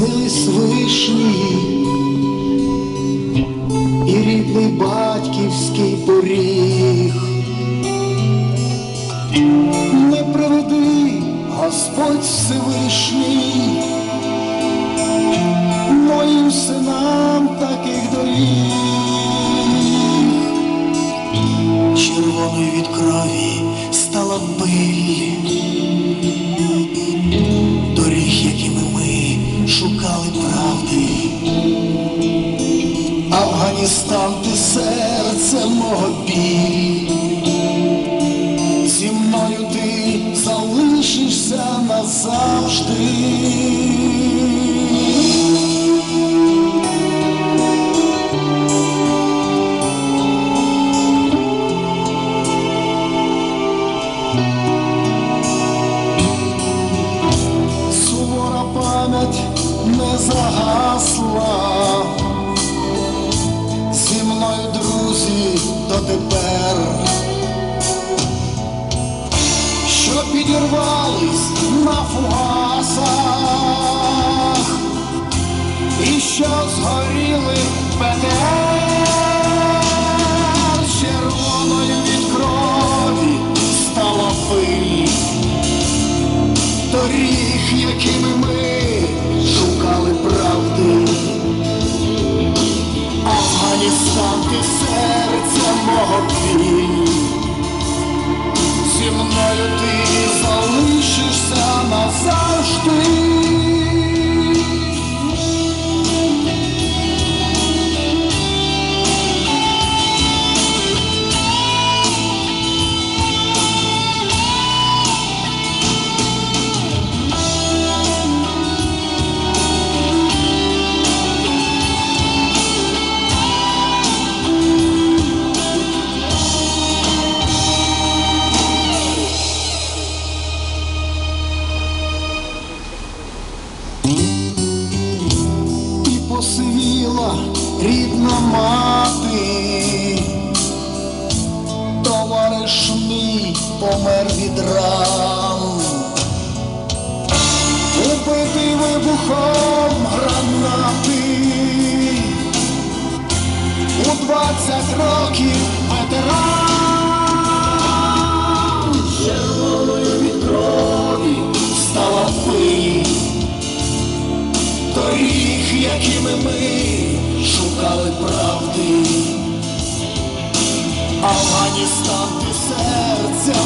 Вознесли свишній і рідний батьківський поріг, не приведи Господь Всевишній. Мого біль. Зі мною ти залишишся назавжди. Сувора пам'ять не загасла. Дотепер, що підірвались рідна мати, товариш мій помер від ран, убитий вибухом гранати, у двадцять років ветеран, червоною від крові стала пиль. Доріг, якими ми шукали правди. Афганістан, ти серця.